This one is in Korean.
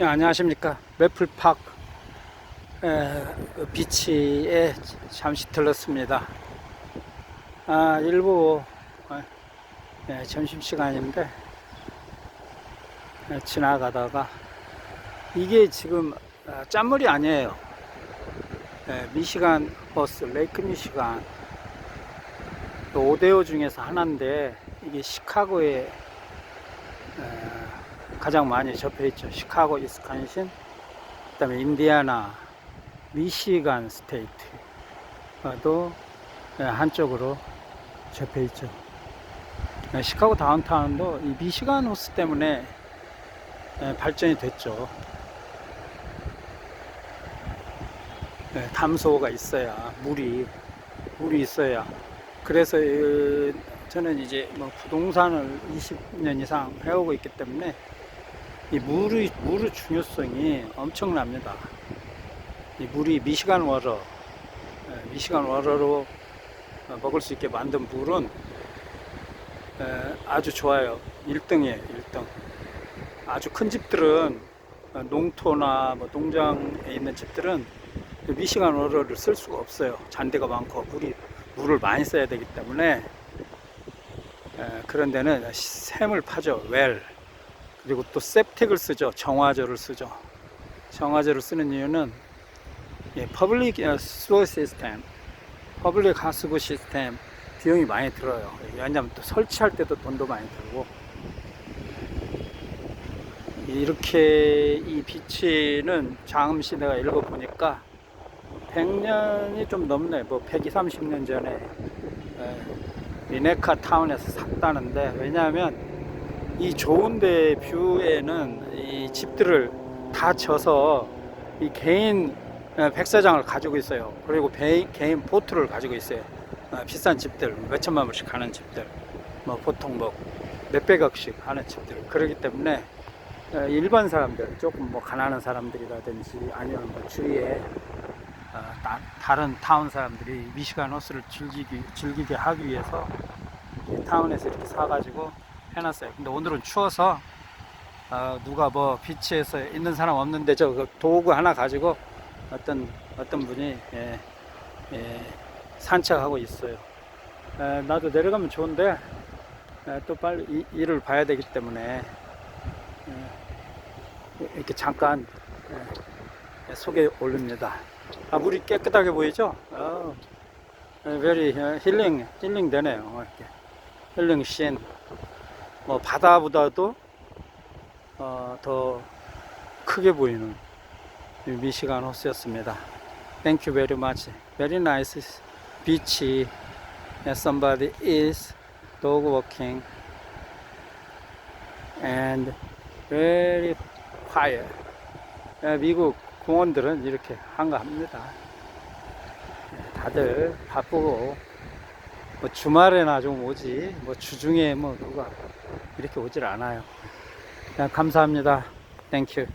예, 안녕하십니까. 매플파크 에, 그 비치에 잠시 들렀습니다. 아 일부 어, 예, 점심시간인데 예, 지나가다가 이게 지금 아, 짠물이 아니에요. 예, 미시간 버스 레이크 미시간 5대5 중에서 하나인데 이게 시카고에 에, 가장 많이 접해 있죠. 시카고, 이스칸신, 그다음에 인디아나, 미시간 스테이트도 예, 한쪽으로 접해 있죠. 예, 시카고 다운타운도 이 미시간 호스 때문에 예, 발전이 됐죠. 예, 담소가 있어야 물이 물이 있어야 그래서 어, 저는 이제 뭐 부동산을 20년 이상 해오고 있기 때문에 이 물의 물의 중요성이 엄청납니다. 이 물이 미시간 예, 미시간 워러로 어, 먹을 수 있게 만든 물은 에, 아주 좋아요. 1등이에요, 1등. 아주 큰 집들은 어, 농토나 뭐 농장에 있는 집들은 그 미시간 워러를 쓸 수가 없어요. 잔디가 많고 물이 물을 많이 써야 되기 때문에 에, 그런 데는 샘을 파죠. 웰. 그리고 또 septic을 쓰죠. 정화조를 쓰죠. 정화조를 쓰는 이유는 예, 퍼블릭 수어 시스템, 퍼블릭 하수구 시스템 비용이 많이 들어요. 왜냐하면 또 설치할 때도 돈도 많이 들고 이렇게 이 비치는 장음시 내가 읽어보니까 100년이 좀 넘네. 뭐 120, 30년 전에 에, 미네카 타운에서 샀다는데 왜냐하면 이 좋은데 뷰에는 이 집들을 다 져서 이 개인 어, 백사장을 가지고 있어요. 그리고 배- 개인 보트를 가지고 있어요. 어, 비싼 집들, 몇 천만 불씩 하는 집들, 뭐 보통 뭐 몇백억씩 하는 집들. 그렇기 때문에 어, 일반 사람들, 조금 뭐 가난한 사람들이라든지 아니면 뭐 주위에 어, 다, 다른 타운 사람들이 미시간 호스를 즐기기, 즐기게 하기 위해서 이 타운에서 이렇게 사가지고 해놨어요. 근데 오늘은 추워서 어, 누가 뭐 비치에서 있는 사람 없는데 저 그 도구 하나 가지고 어떤 어떤 분이 예, 예, 산책하고 있어요. 에, 나도 내려가면 좋은데 에, 또 빨리 이- 일을 봐야 되기 때문에 에, 이렇게 잠깐 에, 소개 올립니다. 아, 물이 깨끗하게 보이죠? 어, very 힐링 힐링 되네요. 이렇게 힐링 씬. 뭐 바다보다도 어, 더 크게 보이는 이 미시간 호스였습니다. Thank you very much. Very nice beach. And somebody is dog walking and very quiet. 예, 미국 공원들은 이렇게 한가합니다. 예, 다들 바쁘고 뭐 주말에나 좀 오지 뭐 주중에 뭐 누가 이렇게 오질 않아요. 감사합니다. 땡큐.